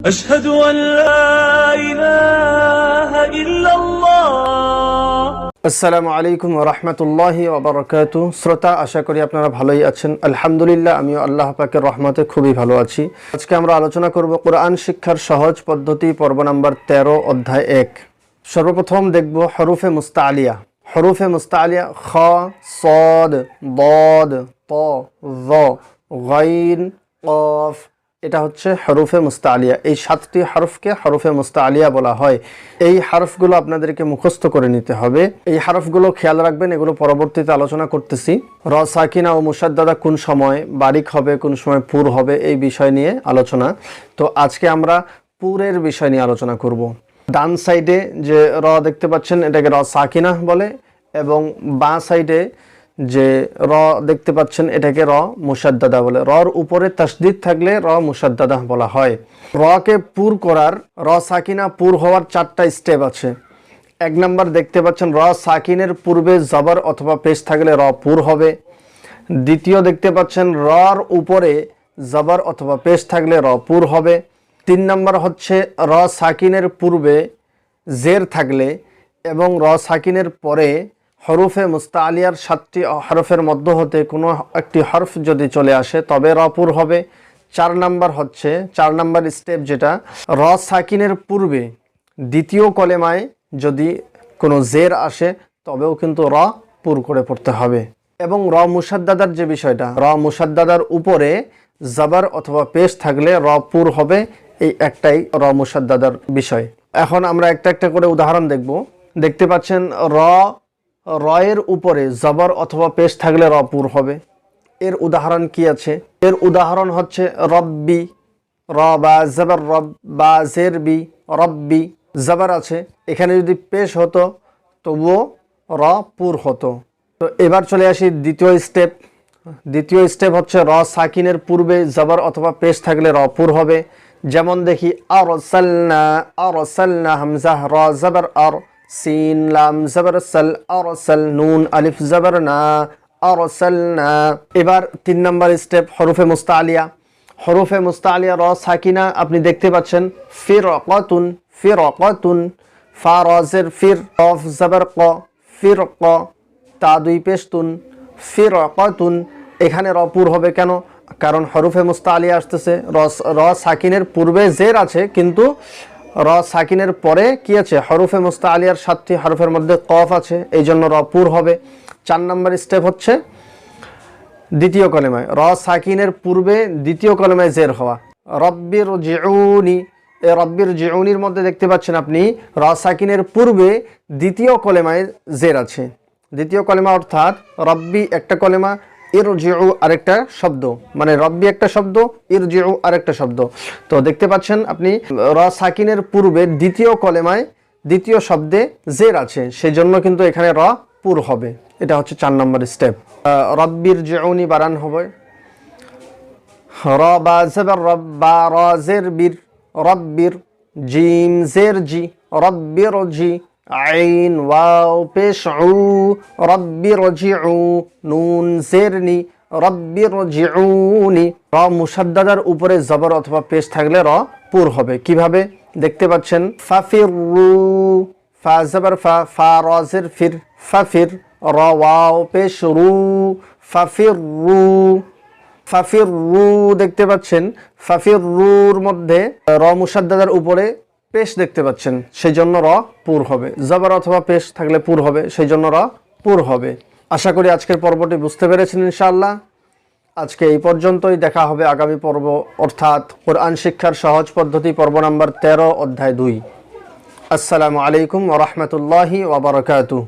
أشهد أن لا إله إلا الله আসসালামু আলাইকুম রহমতুল্লাহি ওবরাকাত শ্রোতা আশা করি আপনারা ভালোই আছেন আলহামদুলিল্লাহ আমিও আল্লাহ পাকের রহমতে খুবই ভালো আছি আজকে আমরা আলোচনা করব কোরআন শিক্ষার সহজ পদ্ধতি পর্ব নাম্বার তেরো অধ্যায় এক সর্বপ্রথম দেখব হরুফে মুস্তাআলিয়া হরুফে মুস্তাআলিয়া খ সদ বদ ত জ গাইন কফ এটা হচ্ছে হরুফে মুস্তাআলিয়া এই সাতটি হরফকে হরফে মুস্তাআলিয়া বলা হয়। এই হরফগুলো আপনাদেরকে মুখস্থ করে নিতে হবে। এই হরফগুলো খেয়াল রাখবেন, এগুলো পরবর্তীতে আলোচনা করতেছি। র, সাকিনা ও মুসাদ্দাদা কোন সময় বারিক হবে, কোন সময় পুর হবে, এই বিষয় নিয়ে আলোচনা। তো আজকে আমরা পুরের বিষয় নিয়ে আলোচনা করব। ডান সাইডে যে র দেখতে পাচ্ছেন, এটাকে র সাকিনা বলে এবং বাঁ সাইডে যে র দেখতে পাচ্ছেন, এটাকে র মুসাদ্দাদা বলে। রর উপরে তসদিদ থাকলে র মুসাদ্দাদা বলা হয়। রকে পুর করার, র সাকিনা পুর হওয়ার চারটা স্টেপ আছে। এক নাম্বার দেখতে পাচ্ছেন, র সাকিনের পূর্বে জবর অথবা পেশ থাকলে র পুর হবে। দ্বিতীয় দেখতে পাচ্ছেন, রর উপরে জবর অথবা পেশ থাকলে র পুর হবে। তিন নম্বর হচ্ছে, র সাকিনের পূর্বে জের থাকলে এবং র সাকিনের পরে হরফে মুস্তাআলিয়ার সাতটি হরফের মধ্য হতে কোনো একটি হরফ যদি চলে আসে, তবে রপুর হবে। চার নাম্বার হচ্ছে, চার নাম্বার স্টেপ যেটা, র সাকিনের পূর্বে দ্বিতীয় কলেমায় যদি কোনো জের আসে, তবেও কিন্তু র পুর করে পড়তে হবে। এবং র মুসাদ্দাদার যে বিষয়টা, র মুসাদ্দাদার উপরে জাবার অথবা পেশ থাকলে র পুর হবে, এই একটাই র মুসাদ্দাদার বিষয়। এখন আমরা একটা একটা করে উদাহরণ দেখব। দেখতে পাচ্ছেন, র রয়ের উপরে জবর অথবা পেশ থাকলে র পুর হবে। এর উদাহরণ কি আছে? এর উদাহরণ হচ্ছে, রব্বি র বা জবর রব বা জের বি রব্বি জবর আছে। এখানে যদি পেশ হতো, তবুও র পুর হতো। তো এবার চলে আসি দ্বিতীয় স্টেপ দ্বিতীয় স্টেপ হচ্ছে, র সাকিনের পূর্বে জবর অথবা পেশ থাকলে র পুর হবে। যেমন দেখি আর সালনা আর সালনা হামজাহ, র জবর আর সিন, লাম, জবর, সাল আর নুন, আলিফ, জবর, না আর সালনা এবার তিন নম্বর স্টেপ, হরফে মুস্তাআলিয়া হরফে মুস্তাআলিয়া র সাকিনা, আপনি দেখতে পাচ্ছেন ফির অকাতুন ফির অকাতুন ফা রজের ফির, কফ, জবর, ক, ফির, ক, তা, দুই, পেশতুন। ফির অকাতুন এখানে রপুর হবে কেন? কারণ হরফে মুস্তাআলিয়া আসতেছে রস র সাকিনের পূর্বে জের আছে, কিন্তু র সাকিনের পরে কি আছে? হরফে মুস্তাআলিয়ার সাতটি হরফের মধ্যে কফ আছে এই জন্য র পুর হবে। চার নম্বর স্টেপ হচ্ছে দ্বিতীয় কলেমায়। র সাকিনের পূর্বে দ্বিতীয় কলেমায় জের হওয়া। রব্বির জিউনি এ রব্বির জিউনির মধ্যে দেখতে পাচ্ছেন আপনি, র সাকিনের পূর্বে দ্বিতীয় কলেমায় জের আছে। দ্বিতীয় কলেমা অর্থাৎ রব্বি একটা কলেমা ইর জিউ আরেকটা শব্দ। মানে রব্বি একটা শব্দ ইর জিউ আরেকটা শব্দ। তো দেখতে পাচ্ছেন আপনি, র সাকিনের পূর্বে দ্বিতীয় কলেমায় দ্বিতীয় শব্দে জের আছে সেই জন্য কিন্তু এখানে র পুর হবে। এটা হচ্ছে চার নম্বর স্টেপ। রব্বির জিউনি বারান হবে। র বা বা র জের বীর, রব্বির জিম জের জি, রব্বির জি। আইন, ওয়াও পেশ উ রব্বির জিউ নুন, জেরনি রব্বির জিউনি র মুসাদ্দাদার উপরে জবর অথবা পেশ থাকলে র পুর হবে। কীভাবে? দেখতে পাচ্ছেন ফাফির রু ফা জবর ফা ফা রজের ফির, ফাফির, র ওয়াও পেশ রু ফাফির রু ফাফির রু দেখতে পাচ্ছেন ফাফির রুর মধ্যে র মুসাদ্দাদার উপরে পেশ দেখতে পাচ্ছেন সেই জন্য র পুর হবে। জবর অথবা পেশ থাকলে পুর হবে সেই জন্য র পুর হবে। আশা করি আজকের পর্বটি বুঝতে পেরেছেন ইনশাআল্লাহ। আজকে এই পর্যন্তই, দেখা হবে আগামী পর্ব, অর্থাৎ কোরআন শিক্ষার সহজ পদ্ধতি, পর্ব নম্বর তেরো, অধ্যায় দুই। আসসালামু আলাইকুম ওরহমতুল্লাহি ওবরাকাতু